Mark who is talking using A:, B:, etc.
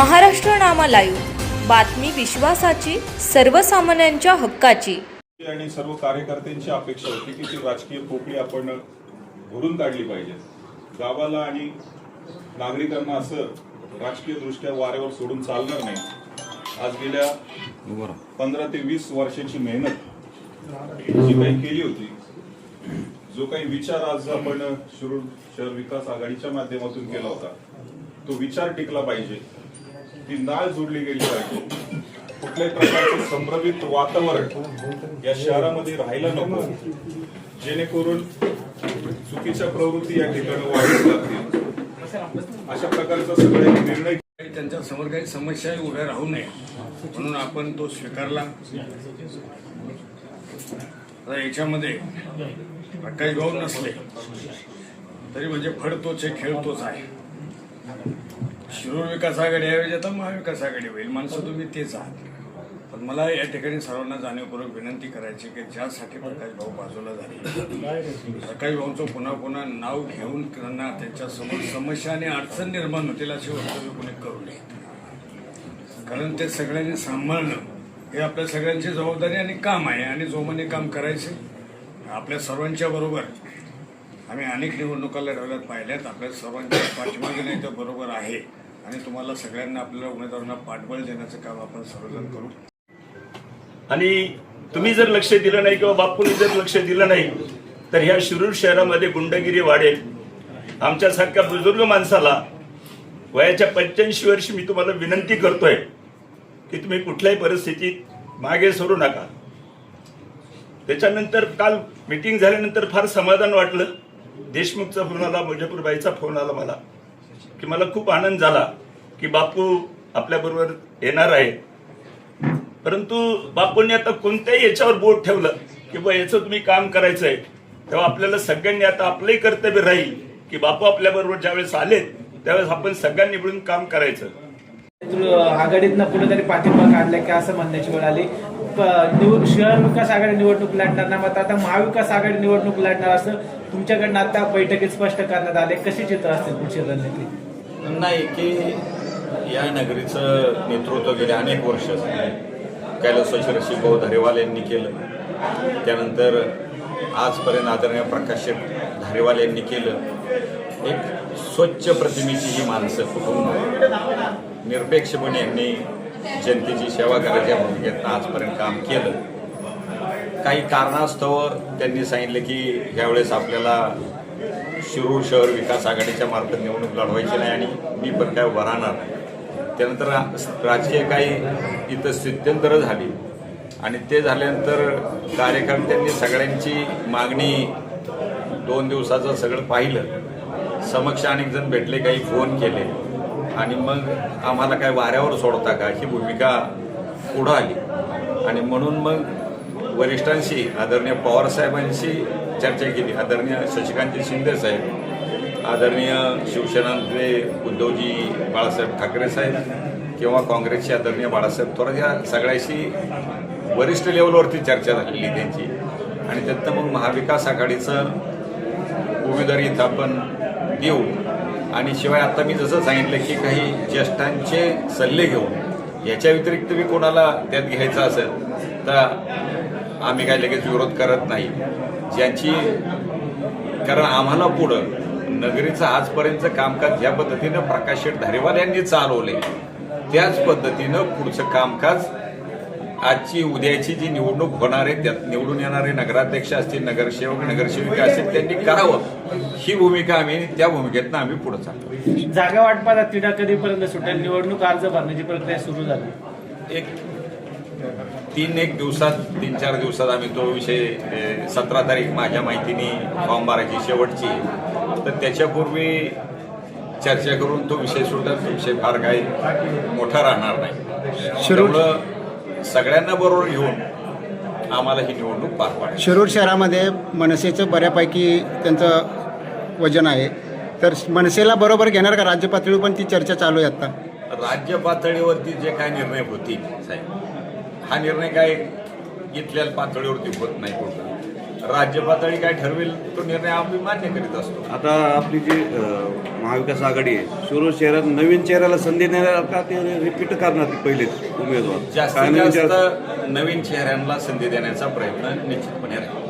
A: महाराष्ट्र नामा live. बातमी विश्वासाची सर्वसामान्यांच्या हक्काची.
B: आणि सर्व कार्यकर्त्यांची अपेक्षा होती की ती राजकीय पोकळी आपण भरून काढली पाहिजे. गावाला आणि नागरिकांना असं राजकीय दृष्ट्या वाऱ्यावर सोडून चालणार नाही. आज गेल्या पंधरा ते वीस वर्षाची मेहनत जी काही केली होती जो काही विचार आज आपण शिरूर शहर विकास आघाडीच्या माध्यमातून केला होता तो विचार टिकला पाहिजे. ती नाळ जोडली गेली पाहिजे. कुठल्याही प्रकारचं संभ्रमित वातावरण या शहरामध्ये राहायला नको. जेणेकरून चुकीच्या प्रवृत्ती या ठिकाणी वाढत जातील अशा प्रकारचा सगळे निर्णय
C: काही त्यांच्यासमोर काही समस्या उभ्या राहू नये. म्हणून आपण तो स्वीकारला. आता याच्यामध्ये काही भाऊ नसले तरी म्हणजे फड तोच आहे खेळ तोच आहे. शिरूर विकास आघाडी ऐवजी आता महाविकास आघाडी होईल. माणसं तुम्ही तेच आहात पण मला या ठिकाणी सर्वांना जाणीवपूर्वक विनंती करायची की ज्यासाठी प्रकाश भाऊ बाजूला झाले प्रकाश भाऊंचं पुन्हा पुन्हा नाव घेऊन त्यांना त्यांच्यासमोर समस्या आणि अडचण निर्माण होतील अशी वक्तव्य कोणी करू नये. कारण ते सगळ्यांनी सांभाळणं हे आपल्या सगळ्यांची जबाबदारी आणि काम आहे आणि जोमाने काम करायचे. आपल्या सर्वांच्या बरोबर आम्ही अनेक निवडणुका लढवल्यात पाहिल्यात. आपल्या सर्वांच्या पाठीमागे नाही तर बरोबर आहे. आणि तुम्हाला सगळ्यांना आपल्याला उमेदवारांना पाठबळ देण्याचं काम आपण सर्वजण करू.
D: आणि तुम्ही जर लक्ष दिलं नाही किंवा बापूंनी जर लक्ष दिलं नाही तर ह्या शिरूर शहरामध्ये गुंडगिरी वाढेल. आमच्यासारख्या बुजुर्ग माणसाला वयाच्या पंच्याऐंशी वर्षी मी तुम्हाला विनंती करतोय की तुम्ही कुठल्याही परिस्थितीत मागे सरू नका. त्याच्यानंतर काल मीटिंग झाल्यानंतर फार समाधान वाटलं. देशमुखचा फोन आला मुजफ्फरबाईचा फोन आला मला. की मला खूप आनंद झाला की बापू आपल्याबरोबर येणार आहे. परंतु बापूंनी आता कोणत्याही याच्यावर बोट ठेवलं की बा याचं तुम्ही काम करायचं आहे तेव्हा आपल्याला सगळ्यांनी आता आपलंही कर्तव्य राहील की बापू आपल्याबरोबर ज्यावेळेस आलेत त्यावेळेस आपण सगळ्यांनी मिळून काम करायचं.
E: आघाडीतनं कुठेतरी पाठिंबा काढलाय का असं म्हणण्याची वेळ आली? शहर विकास आघाडी निवडणूक लढणार नाही मग आता महाविकास आघाडी निवडणूक लढणार असं तुमच्याकडनं आता बैठकीत स्पष्ट करण्यात आले कशी चित्र असतील पुढची रणनीती?
F: नाही की या नगरीचं नेतृत्व गेले अनेक वर्ष. कैलासवासी ऋषिभाऊ धारेवाल यांनी केलं. त्यानंतर आजपर्यंत आदरणीय प्रकाश धारेवाल यांनी केलं. एक स्वच्छ प्रतिमेची ही माणसं कुटुंब निरपेक्षपणे यांनी जनतेची सेवा करायच्या भूमिकेतनं आजपर्यंत काम केलं. काही कारणास्तव त्यांनी सांगितलं की यावेळेस आपल्याला शिरूर शहर विकास आघाडीच्या मार्फत निवडणूक लढवायची नाही आणि मी पण काय उभा राहणार नाही. त्यानंतर राजकीय काही इथं स्थित्यंतरं झाली. आणि ते झाल्यानंतर कार्यकर्त्यांनी सगळ्यांची मागणी दोन दिवसाचं सगळं पाहिलं. समक्ष अनेक जण भेटले काही फोन केले. आणि मग आम्हाला काय वाऱ्यावर सोडता का? ही भूमिका पुढं आली. आणि म्हणून मग वरिष्ठांशी आदरणीय पवारसाहेबांशी चर्चा केली. आदरणीय शशिकांत शिंदे साहेब आदरणीय शिवसेनांतले उद्धवजी बाळासाहेब ठाकरे साहेब किंवा काँग्रेसचे आदरणीय बाळासाहेब थोरात या सगळ्याशी वरिष्ठ लेवलवरती चर्चा झालेली त्यांची. आणि त्यातनं मग महाविकास आघाडीचं उमेदवारी इथं आपण देऊ. आणि शिवाय आता मी जसं सांगितलं की काही ज्येष्ठांचे सल्ले घेऊन याच्या व्यतिरिक्त मी कोणाला त्यात घ्यायचं असेल तर आम्ही काय लगेच विरोध करत नाही. ज्यांची कारण आम्हाला पुढं नगरीचं आजपर्यंतचं कामकाज ज्या पद्धतीनं प्रकाश शेठ धारेवाल यांनी चालवले त्याच पद्धतीनं पुढचं कामकाज आजची उद्याची जी निवडणूक होणार आहे त्यात निवडून येणारे नगराध्यक्ष असतील नगरसेवक नगरसेविका असतील त्यांनी करावं. ही भूमिका आम्ही त्या भूमिकेतनं आम्ही पुढे चाललो.
E: जागा वाटपाला तिढा कधीपर्यंत सुटेल? निवडणूक अर्ज भरण्याची प्रक्रिया सुरू झाली.
F: एक तीन एक दिवसात तीन चार दिवसात आम्ही तो विषय सतरा तारीख माझ्या माहितीने फॉर्म भरायची शेवटची. तर त्याच्यापूर्वी चर्चा करून तो विषय तो विषय फार काही मोठा राहणार नाही. त्यामुळं सगळ्यांना बरोबर घेऊन आम्हाला ही निवडणूक पार पाडायची.
G: शिरूर शहरामध्ये मनसेचं बऱ्यापैकी त्यांचं वजन आहे. तर मनसेला बरोबर घेणार का राज्य पातळीवर पण ती चर्चा चालू आहे आता?
F: राज्य पातळीवरती जे काय निर्णय होतील साहेब हा निर्णय काय इथल्या पातळीवरती होत नाही कुठला राज्य पातळी काय ठरवेल तो निर्णय आम्ही मान्य करीत असतो.
H: आता आपली जी महाविकास आघाडी आहे शिरूर शहरात नवीन चेहऱ्याला संधी देणार का ते रिपीट करणार ते पहिलेच उमेदवार?
F: जास्त नवीन चेहऱ्यांना संधी देण्याचा प्रयत्न निश्चितपणे राहील.